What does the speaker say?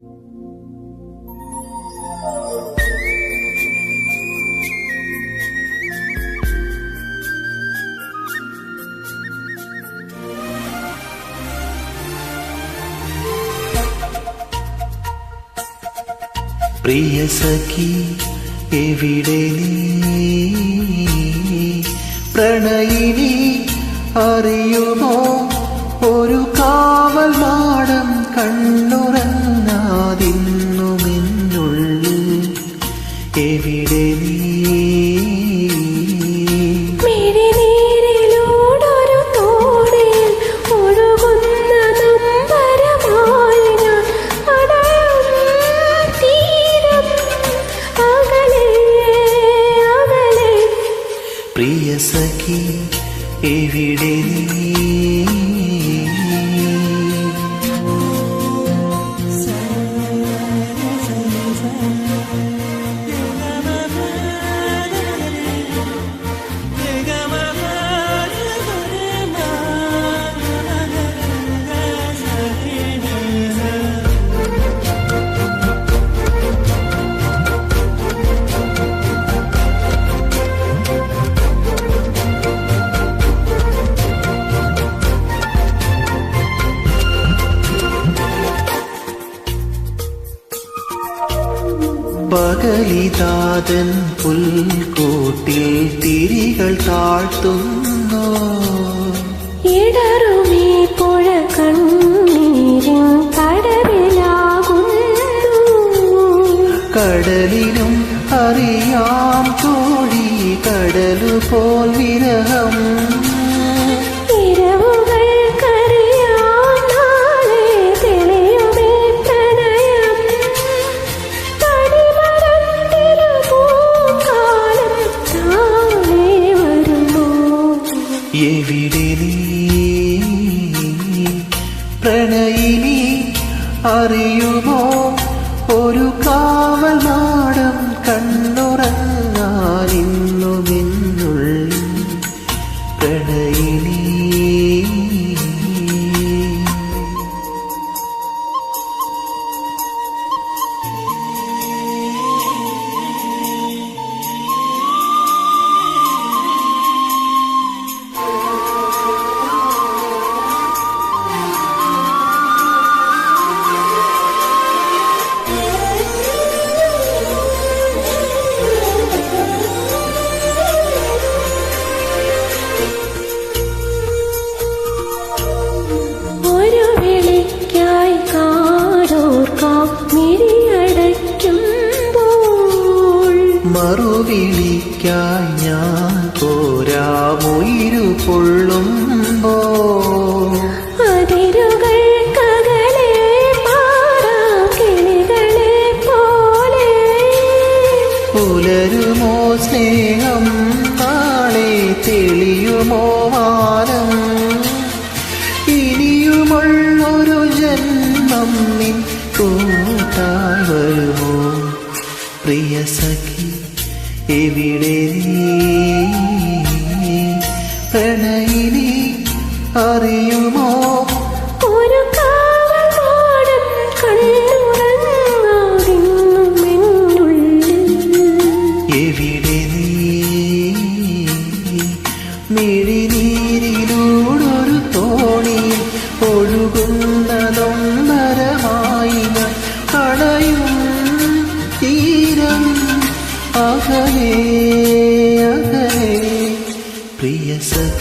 പ്രിയ സഖി എവിടെ നീ? പ്രണയിനി അറിയുമോ? ഒരു കാവൽ മാടം കണ്ണുറങ്ങാതിന്നുമെന്നുള്ളിൽ അകലെ. പ്രിയ സഖി എവിടെ നീ? പകലിതാതൻ പുൽക്കൂട്ടിൽ തിരികൾ താഴ്ത്തുന്നു. ഇടറുമീ പുഴ കണ്ണീരിൻ കടലിലാകുന്നു. കടലിനും അറിയാം തോഴി കടലു പോൽ വിരഹം. എവിടെ നീ? പ്രണയിനി അറിയുമോ? ഒരു കാവൽ നാടം മറുവിളിക്കായി ഞാൻ പോരാമുയിരു പൊള്ളുമ്പോ അതിരുകൾ പാറാം കിളികളെ പോലെ. പുലരുമോ സ്നേഹം നാളെ തെളിയുമോ വാനം ഇനിയുമുള്ളൊരു ജന്മം നിൻ കൂട്ടായി വരുമോ? പ്രിയ സഖി എവിടെ നീ? പ്രണയിനി അറിയുമോ? ഒരു എവിടെ നീ? മിഴിനീരിലൂടൊരു അകലേ അകലേ പ്രിയ സഖി എവിടെ നീ